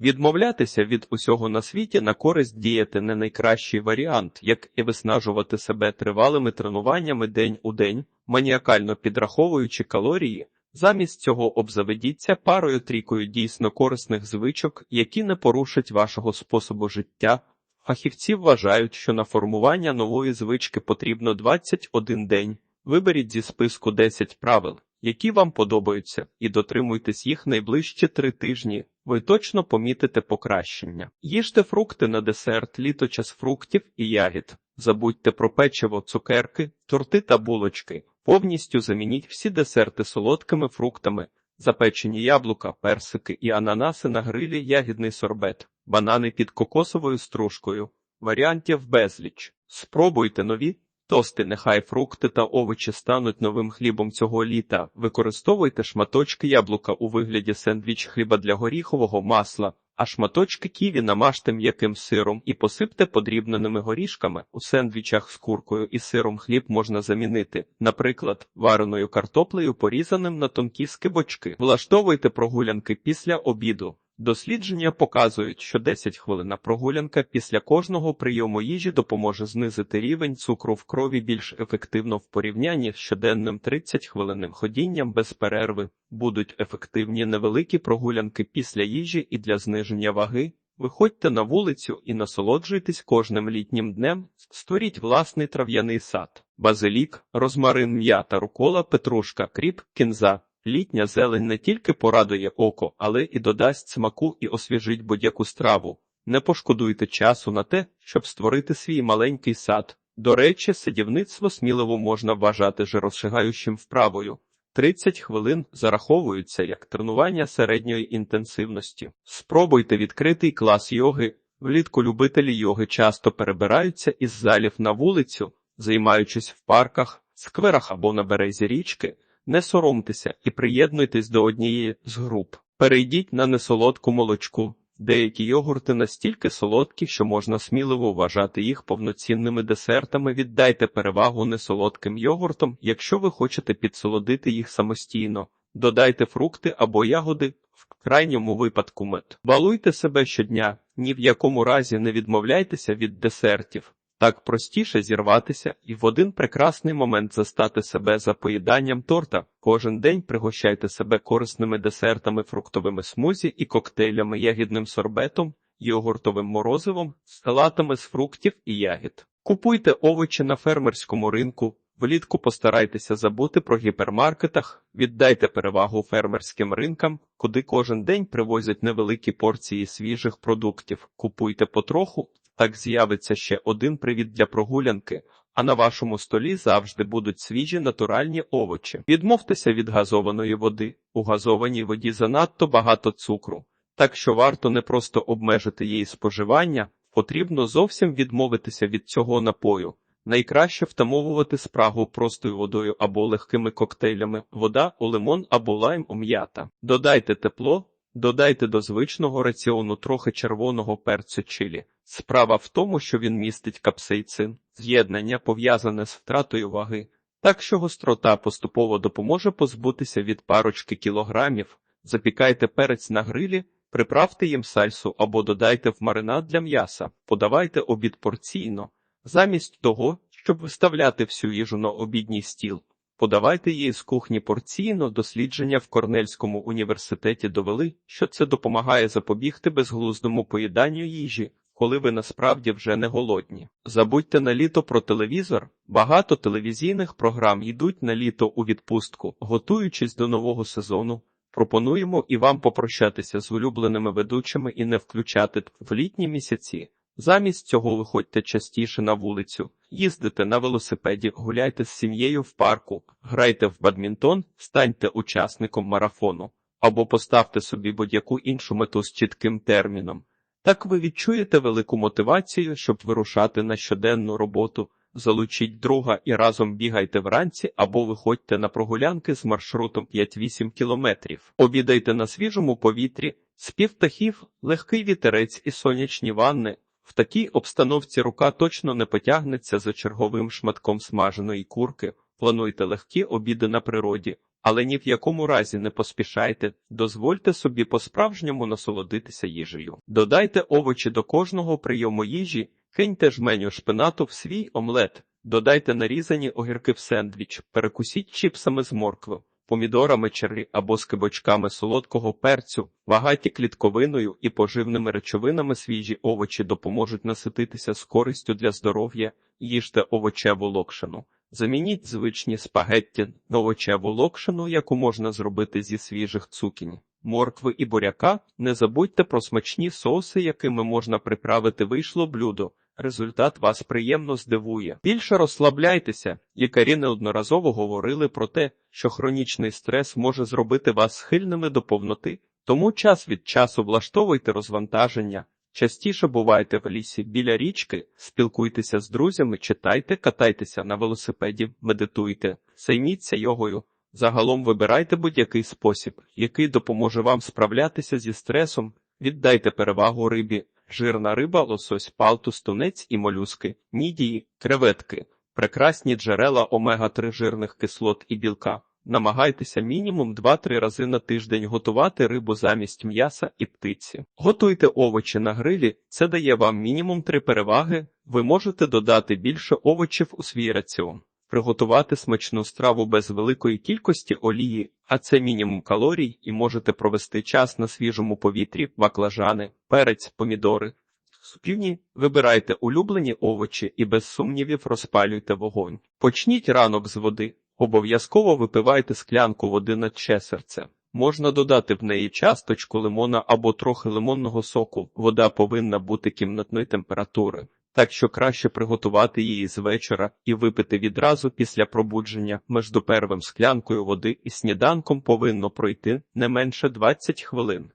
Відмовлятися від усього на світі на користь діяти не найкращий варіант, як і виснажувати себе тривалими тренуваннями день у день, маніакально підраховуючи калорії. Замість цього обзаведіться парою трійкою дійсно корисних звичок, які не порушать вашого способу життя. Фахівці вважають, що на формування нової звички потрібно 21 день. Виберіть зі списку 10 правил, які вам подобаються, і дотримуйтесь їх найближчі три тижні. Ви точно помітите покращення. Їжте фрукти на десерт, літо час фруктів і ягід. Забудьте про печиво, цукерки, торти та булочки. Повністю замініть всі десерти солодкими фруктами, запечені яблука, персики і ананаси на грилі, ягідний сорбет, банани під кокосовою стружкою. Варіантів безліч. Спробуйте нові тости, нехай фрукти та овочі стануть новим хлібом цього літа. Використовуйте шматочки яблука у вигляді сендвіч хліба для горіхового масла, а шматочки ківі намажте м'яким сиром і посипте подрібненими горішками. У сендвічах з куркою і сиром хліб можна замінити, наприклад, вареною картоплею, порізаним на тонкі скибочки. Влаштовуйте прогулянки після обіду. Дослідження показують, що 10 хвилина прогулянка після кожного прийому їжі допоможе знизити рівень цукру в крові більш ефективно в порівнянні з щоденним 30 хвилинним ходінням без перерви. Будуть ефективні невеликі прогулянки після їжі і для зниження ваги. Виходьте на вулицю і насолоджуйтесь кожним літнім днем, створіть власний трав'яний сад, базилік, розмарин, м'ята, рукола, петрушка, кріп, кінза. Літня зелень не тільки порадує око, але і додасть смаку і освіжить будь-яку страву. Не пошкодуйте часу на те, щоб створити свій маленький сад. До речі, садівництво сміливо можна вважати жиросшигаючим вправою. 30 хвилин зараховуються як тренування середньої інтенсивності. Спробуйте відкритий клас йоги. Влітку любителі йоги часто перебираються із залів на вулицю, займаючись в парках, скверах або на березі річки. Не соромтеся і приєднуйтесь до однієї з груп. Перейдіть на несолодку молочку. Деякі йогурти настільки солодкі, що можна сміливо вважати їх повноцінними десертами. Віддайте перевагу несолодким йогуртам, якщо ви хочете підсолодити їх самостійно. Додайте фрукти або ягоди, в крайньому випадку мед. Балуйте себе щодня, ні в якому разі не відмовляйтеся від десертів. Так простіше зірватися і в один прекрасний момент застати себе за поїданням торта. Кожен день пригощайте себе корисними десертами, фруктовими смузі і коктейлями, ягідним сорбетом, йогуртовим морозивом, салатами з фруктів і ягід. Купуйте овочі на фермерському ринку. Влітку постарайтеся забути про гіпермаркетах, віддайте перевагу фермерським ринкам, куди кожен день привозять невеликі порції свіжих продуктів. Купуйте потроху, так з'явиться ще один привід для прогулянки, а на вашому столі завжди будуть свіжі натуральні овочі. Відмовтеся від газованої води. У газованій воді занадто багато цукру, так що варто не просто обмежити її споживання, потрібно зовсім відмовитися від цього напою. Найкраще втамовувати спрагу простою водою або легкими коктейлями, вода у лимон або лайм у м'ята. Додайте тепло, додайте до звичного раціону трохи червоного перцю чилі. Справа в тому, що він містить капсейцин, з'єднання пов'язане з втратою ваги, так що гострота поступово допоможе позбутися від парочки кілограмів, запікайте перець на грилі, приправте їм сальсу або додайте в маринад для м'яса, подавайте обід порційно, замість того, щоб виставляти всю їжу на обідній стіл. Подавайте її з кухні порційно. Дослідження в Корнельському університеті довели, що це допомагає запобігти безглуздому поїданню їжі коли ви насправді вже не голодні. Забудьте на літо про телевізор. Багато телевізійних програм йдуть на літо у відпустку, готуючись до нового сезону. Пропонуємо і вам попрощатися з улюбленими ведучими і не включати в літні місяці. Замість цього виходьте частіше на вулицю, їздите на велосипеді, гуляйте з сім'єю в парку, грайте в бадмінтон, станьте учасником марафону або поставте собі будь-яку іншу мету з чітким терміном. Так ви відчуєте велику мотивацію, щоб вирушати на щоденну роботу. Залучіть друга і разом бігайте вранці або виходьте на прогулянки з маршрутом 5-8 кілометрів. Обідайте на свіжому повітрі, спів птахів, легкий вітерець і сонячні ванни. В такій обстановці рука точно не потягнеться за черговим шматком смаженої курки. Плануйте легкі обіди на природі, Але ні в якому разі не поспішайте, дозвольте собі по-справжньому насолодитися їжею. Додайте овочі до кожного прийому їжі, киньте жменю шпинату в свій омлет, додайте нарізані огірки в сендвіч, перекусіть чіпсами з моркви, помідорами черрі або скибочками солодкого перцю, багаті клітковиною і поживними речовинами свіжі овочі допоможуть насититися з користю для здоров'я, їжте овочеву локшину. Замініть звичні спагетті на овочеву локшину, яку можна зробити зі свіжих цукінь. Моркви і буряка, не забудьте про смачні соуси, якими можна приправити вийшло блюдо. Результат вас приємно здивує. Більше розслабляйтеся. Лікарі неодноразово говорили про те, що хронічний стрес може зробити вас схильними до повноти, тому час від часу влаштовуйте розвантаження. Частіше бувайте в лісі біля річки, спілкуйтеся з друзями, читайте, катайтеся на велосипеді, медитуйте, займіться йогою. Загалом вибирайте будь-який спосіб, який допоможе вам справлятися зі стресом. Віддайте перевагу рибі, жирна риба, лосось, палтус, тунець і молюски, мідії, креветки, прекрасні джерела омега-3 жирних кислот і білка. Намагайтеся мінімум 2-3 рази на тиждень готувати рибу замість м'яса і птиці. Готуйте овочі на грилі, це дає вам мінімум 3 переваги. Ви можете додати більше овочів у свій раціон. Приготувати смачну страву без великої кількості олії, а це мінімум калорій, і можете провести час на свіжому повітрі, баклажани, перець, помідори. Супівні вибирайте улюблені овочі і без сумнівів розпалюйте вогонь. Почніть ранок з води. Обов'язково випивайте склянку води на че серце. Можна додати в неї часточку лимона або трохи лимонного соку. Вода повинна бути кімнатної температури, так що краще приготувати її з вечора і випити відразу після пробудження. Між першим склянкою води і сніданком повинно пройти не менше 20 хвилин.